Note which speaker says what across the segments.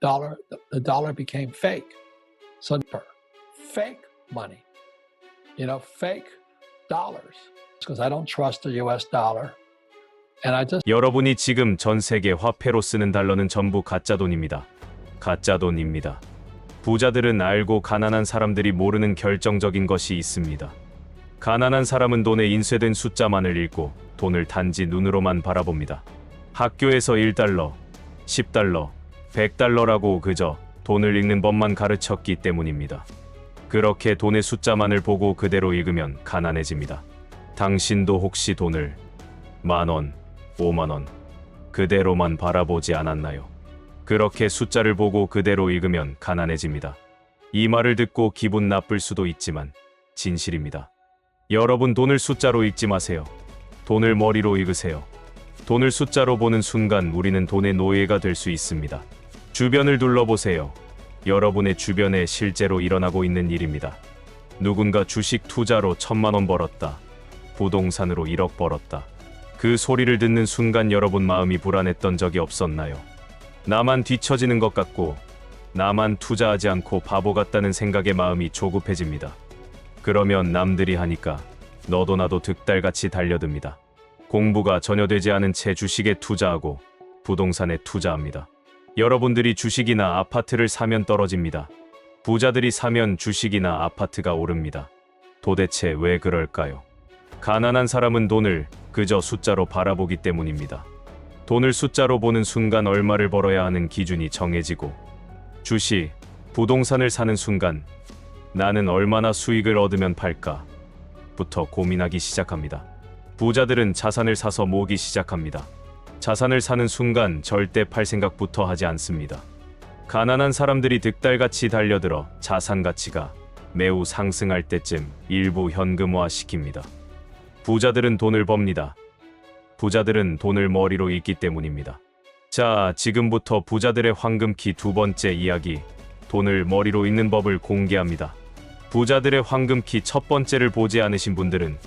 Speaker 1: dollar the dollar became fake. So fake money. You know, fake dollars. Because I don't trust the US dollar. And I just
Speaker 2: 여러분이 지금 전 세계 화폐로 쓰는 달러는 전부 가짜 돈입니다. 가짜 돈입니다. 부자들은 알고 가난한 사람들이 모르는 결정적인 것이 있습니다. 가난한 사람은 돈에 인쇄된 숫자만을 읽고 돈을 단지 눈으로만 바라봅니다. 학교에서 1달러, 10달러, 100달러라고 그저 돈을 읽는 법만 가르쳤기 때문입니다. 그렇게 돈의 숫자만을 보고 그대로 읽으면 가난해집니다. 당신도 혹시 돈을 만 원, 5만 원 그대로만 바라보지 않았나요? 그렇게 숫자를 보고 그대로 읽으면 가난해집니다. 이 말을 듣고 기분 나쁠 수도 있지만 진실입니다. 여러분 돈을 숫자로 읽지 마세요. 돈을 머리로 읽으세요. 돈을 숫자로 보는 순간 우리는 돈의 노예가 될 수 있습니다. 주변을 둘러보세요. 여러분의 주변에 실제로 일어나고 있는 일입니다. 누군가 주식 투자로 천만 원 벌었다. 부동산으로 1억 벌었다. 그 소리를 듣는 순간 여러분 마음이 불안했던 적이 없었나요? 나만 뒤처지는 것 같고, 나만 투자하지 않고 바보 같다는 생각에 마음이 조급해집니다. 그러면 남들이 하니까 너도 나도 득달같이 달려듭니다. 공부가 전혀 되지 않은 채 주식에 투자하고 부동산에 투자합니다. 여러분들이 주식이나 아파트를 사면 떨어집니다. 부자들이 사면 주식이나 아파트가 오릅니다. 도대체 왜 그럴까요? 가난한 사람은 돈을 그저 숫자로 바라보기 때문입니다. 돈을 숫자로 보는 순간 얼마를 벌어야 하는 기준이 정해지고 주식, 부동산을 사는 순간 나는 얼마나 수익을 얻으면 팔까? 부터 고민하기 시작합니다. 부자들은 자산을 사서 모으기 시작합니다. 자산을 사는 순간 절대 팔 생각부터 하지 않습니다. 가난한 사람들이 득달같이 달려들어 자산 가치가 매우 상승할 때쯤 일부 현금화 시킵니다. 부자들은 돈을 법니다. 부자들은 돈을 머리로 읽기 때문입니다. 자, 지금부터 부자들의 황금키 두 번째 이야기, 돈을 머리로 읽는 법을 공개합니다. 부자들의 황금키 첫 번째를 보지 않으신 분들은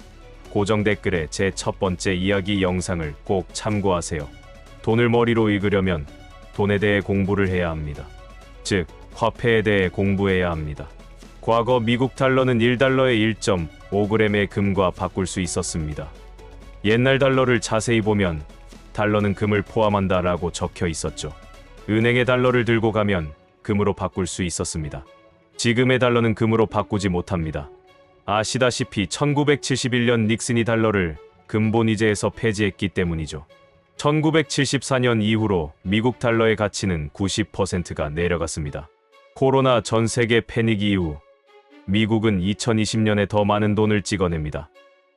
Speaker 2: 고정 댓글에 제 첫 번째 이야기 영상을 꼭 참고하세요. 돈을 머리로 읽으려면 돈에 대해 공부를 해야 합니다. 즉, 화폐에 대해 공부해야 합니다. 과거 미국 달러는 1달러에 1.5g의 금과 바꿀 수 있었습니다. 옛날 달러를 자세히 보면 달러는 금을 포함한다라고 적혀 있었죠. 은행에 달러를 들고 가면 금으로 바꿀 수 있었습니다. 지금의 달러는 금으로 바꾸지 못합니다. 아시다시피 1971년 닉슨이 달러를 근본이제에서 폐지했기 때문이죠. 1974년 이후로 미국 달러의 가치는 90%가 내려갔습니다. 코로나 전 세계 패닉 이후 미국은 2020년에 더 많은 돈을 찍어냅니다.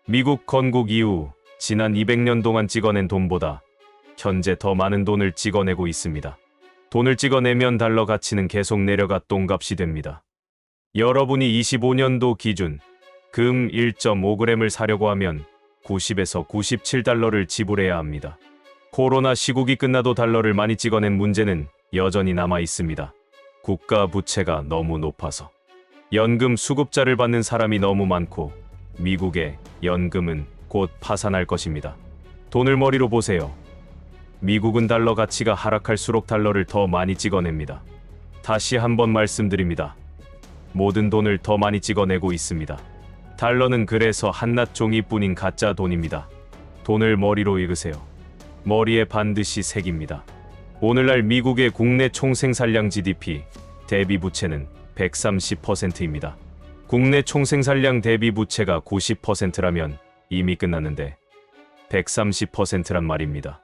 Speaker 2: 미국 건국 이후 지난 200년 동안 찍어낸 돈보다 현재 더 많은 돈을 찍어내고 있습니다. 돈을 찍어내면 달러 가치는 계속 내려가 똥값이 됩니다. 여러분이 25년도 기준 금 1.5g을 사려고 하면 90에서 97달러를 지불해야 합니다. 코로나 시국이 끝나도 달러를 많이 찍어낸 문제는 여전히 남아 있습니다. 국가 부채가 너무 높아서. 연금 수급자를 받는 사람이 너무 많고 미국의 연금은 곧 파산할 것입니다. 돈을 머리로 보세요. 미국은 달러 가치가 하락할수록 달러를 더 많이 찍어냅니다. 다시 한번 말씀드립니다. 모든 돈을 더 많이 찍어내고 있습니다. 달러는 그래서 한낱 종이뿐인 가짜 돈입니다. 돈을 머리로 읽으세요. 머리에 반드시 새깁니다. 오늘날 미국의 국내 총생산량 GDP 대비 부채는 130%입니다. 국내 총생산량 대비 부채가 90%라면 이미 끝났는데 130%란 말입니다.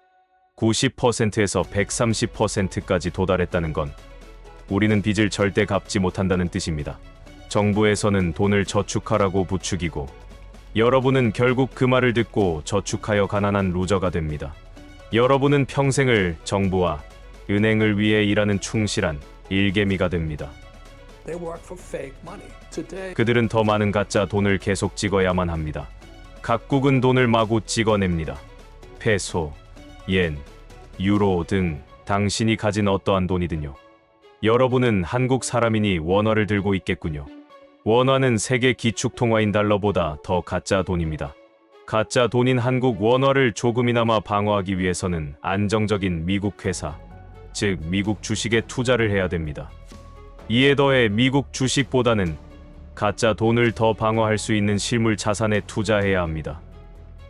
Speaker 2: 90%에서 130%까지 도달했다는 건 우리는 빚을 절대 갚지 못한다는 뜻입니다. 정부에서는 돈을 저축하라고 부추기고 여러분은 결국 그 말을 듣고 저축하여 가난한 루저가 됩니다. 여러분은 평생을 정부와 은행을 위해 일하는 충실한 일개미가 됩니다. 그들은 더 많은 가짜 돈을 계속 찍어야만 합니다. 각국은 돈을 마구 찍어냅니다. 페소, 옌, 유로 등 당신이 가진 어떠한 돈이든요. 여러분은 한국 사람이니 원화를 들고 있겠군요. 원화는 세계 기축 통화인 달러보다 더 가짜 돈입니다. 가짜 돈인 한국 원화를 조금이나마 방어하기 위해서는 안정적인 미국 회사, 즉 미국 주식에 투자를 해야 됩니다. 이에 더해 미국 주식보다는 가짜 돈을 더 방어할 수 있는 실물 자산에 투자해야 합니다.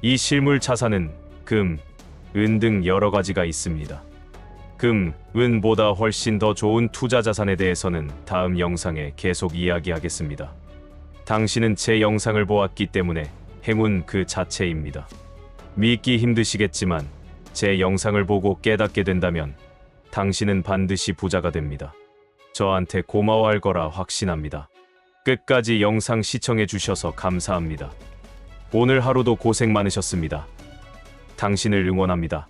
Speaker 2: 이 실물 자산은 금, 은 등 여러 가지가 있습니다. 금, 은보다 훨씬 더 좋은 투자 자산에 대해서는 다음 영상에 계속 이야기하겠습니다. 당신은 제 영상을 보았기 때문에 행운 그 자체입니다. 믿기 힘드시겠지만 제 영상을 보고 깨닫게 된다면 당신은 반드시 부자가 됩니다. 저한테 고마워할 거라 확신합니다. 끝까지 영상 시청해 주셔서 감사합니다. 오늘 하루도 고생 많으셨습니다. 당신을 응원합니다.